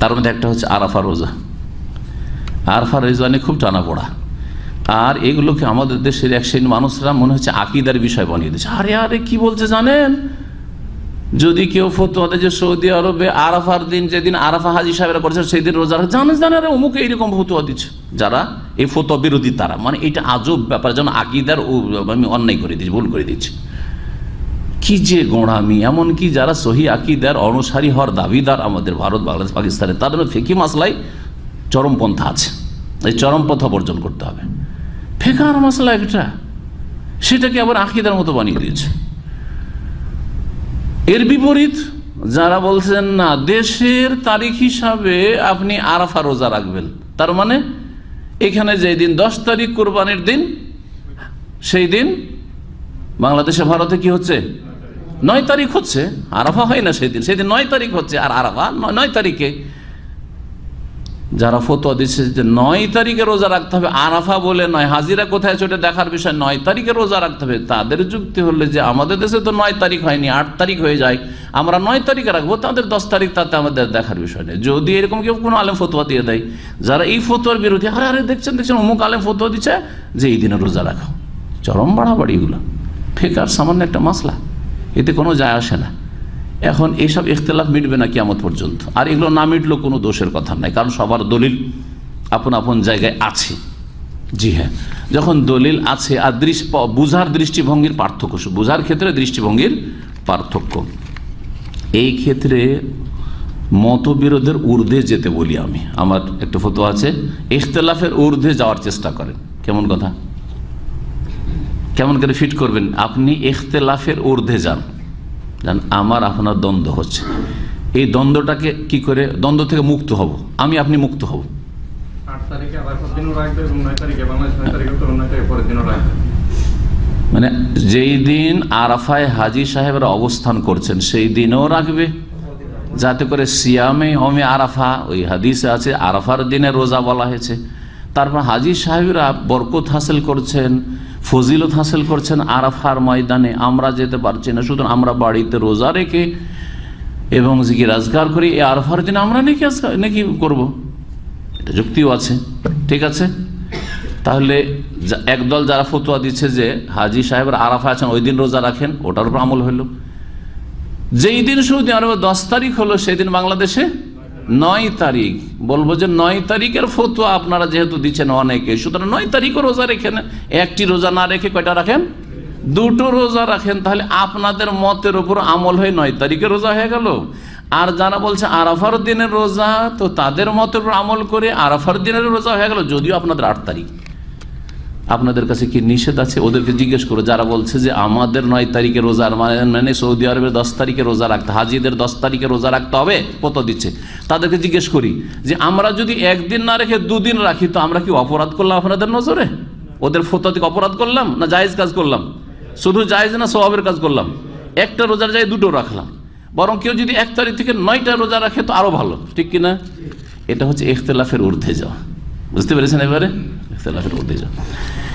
তার মধ্যে একটা হচ্ছে আরাফা রোজা। আরফা রোজা নিয়ে খুব টানা পড়া আর এগুলোকে আমাদের দেশের এক শ্রেণির মানুষরা মনে হচ্ছে আকিদার বিষয় বানিয়ে দিচ্ছে আরে আরে, কি বলছে জানেন? যদি কেউ ফতোয়া দেয় যে সৌদি আরবে আরাফার দিন, যেদিন আরাফা হাজি সাহেবরা করেছে সেই দিন রোজা জানে জানে আরে, অমুক এইরকম ফতোয়া দিচ্ছে। যারা এই ফতোয়া বিরোধী তারা। মানে এটা আজব ব্যাপার, যেন আকিদার আমি অন্যায় করে দিচ্ছি, ভুল করে দিচ্ছি। কি যে গোড়ামি, এমনকি যারা সহি আকিদার অনুসারী হওয়ার দাবিদার আমাদের ভারত, বাংলাদেশ পাকিস্তানে তাদের ফেকি মাসলাই চরমপন্থা আছে। এই চরমপন্থা বর্জন করতে হবে। ফেকার মশলা একটা। সেটাকে আবার আকিদার মতো বানিয়ে দিয়েছে। এর বিপরীত, যারা বলছেন, না, দেশের তারিখ হিসাবে আপনি আরাফা রোজা রাখবেন। তার মানে এখানে যেই দিন দশ তারিখ কোরবানির দিন, সেই দিন বাংলাদেশে, ভারতে কি হচ্ছে? নয় তারিখ হচ্ছে, আরাফা হয় না সেদিন। সেদিন নয় তারিখ হচ্ছে, আর আরাফা নয়- তারিখে। যারা ফতোয়া দিচ্ছে যে নয় তারিখে রোজা রাখতে হবে, আরাফা বলে নয়। হাজিরা কোথায় ছোটে দেখার বিষয়। নয় তারিখে রোজা রাখতে হবে। তাদের যুক্তি হলে যে আমাদের দেশে তো নয় তারিখ হয়নি, আট তারিখ হয়ে যায়। আমরা নয় তারিখে রাখব, তাদের দশ তারিখ তাতে আমাদের দেখার বিষয় নেই। যদি এরকম কেউ কোনো আলেম ফতোয়া দিয়ে দেয়, যারা এই ফতোয়ার বিরোধী আরে আরে, দেখছেন দেখছেন, অমুক আলেম ফতোয়া দিচ্ছে, যে এই দিনে রোজা রাখো। চরম বাড়াবাড়ি এগুলো। ফেকার সামান্য একটা মাসলা। এতে কোনো যায় আসে না। এখন এইসব ইখতলাফ মিটবে না কিয়ামত পর্যন্ত। আর এগুলো না মিটলেও কোনো দোষের কথা নাই, কারণ সবার দলিল আপন আপন জায়গায় আছে। জি হ্যাঁ যখন দলিল আছে, আর দৃষ্টি, বুঝার দৃষ্টিভঙ্গির পার্থক্য বুঝার ক্ষেত্রে দৃষ্টিভঙ্গির পার্থক্য। এই ক্ষেত্রে মতবিরোধের ঊর্ধ্বে যেতে বলি আমি। আমার একটা ফটো আছে, ইখতলাফের ঊর্ধ্বে যাওয়ার চেষ্টা করেন। কেমন কথা? কেমন করে ফিট করবেন? আপনি ইখতলাফের ঊর্ধ্বে যান। যান আমার আপনার দ্বন্দ্ব হচ্ছে। এই দ্বন্দ্বটাকে কি করে? দ্বন্দ্ব থেকে মুক্ত হব। আমি আপনি মুক্ত হব। মানে যেই দিন আরাফায় হাজি সাহেবরা অবস্থান করছেন সেই দিনও রাখবে। যাতে করে সিয়ামে হমে আরাফা ওই হাদিসে আছে আরাফার দিনে রোজা বলা হয়েছে। তারপর হাজি সাহেবরা বরকত হাসিল করছেন। ফজিলত হাসিল করছেন আরাফার ময়দানে, আমরা যেতে পারছি না, সুতরাং আমরা বাড়িতে রোজা রেখে এবং জিকির রাজগার করি, এই আরাফার দিনে আমরা নাকি নাকি করব? এটা যুক্তিও আছে, ঠিক আছে? তাহলে একদল যারা ফতোয়া দিচ্ছে যে হাজি সাহেবের আরাফা আছেন, ওই দিন রোজা রাখেন, ওটার উপর আমল হইল। যেই দিন সৌদি আরবে দশ তারিখ হলো, সেই দিন বাংলাদেশে নয় তারিখ। বলব যে নয় তারিখের ফতুয়া আপনারা যেহেতু দিচ্ছেন অনেকে, সুতরাং নয় তারিখও রোজা রেখেন একটি রোজা না রেখে কয়টা রাখেন? দুটো রোজা রাখেন। তাহলে আপনাদের মতের উপর আমল হয়ে নয় তারিখে রোজা হয়ে গেল। আর যারা বলছে আরাফার দিনের রোজা, তো তাদের মতের উপর আমল করে আরাফার দিনের রোজা হয়ে গেল, যদিও আপনাদের আট তারিখ। আপনাদের কাছে কি নিষেধ আছে? ওদেরকে জিজ্ঞেস করো। যারা বলছে যে আমাদের নয় তারিখে রোজা মানে মানে সৌদি আরবের দশ তারিখে রোজা রাখতে, হাজিদের দশ তারিখে রোজা রাখতে হবে, কত দিচ্ছে? তাদেরকে জিজ্ঞেস করি যে আমরা যদি একদিন না রেখে দুদিন রাখি, তো আমরা কি অপরাধ করলাম আপনাদের নজরে? ওদের ফতো থেকে অপরাধ করলাম না জায়েজ কাজ করলাম? শুধু জায়েজ না স্বভাবের কাজ করলাম? একটা রোজার জায়গায় দুটো রাখলাম। বরং কেউ যদি এক তারিখ থেকে নয়টা রোজা রাখে, তো আরও ভালো। ঠিক কিনা? এটা হচ্ছে ইখতলাফের ঊর্ধ্বে যাওয়া। বুঝতে পেরেছেন এবারে ইখতলাফের ঊর্ধ্বে যাওয়া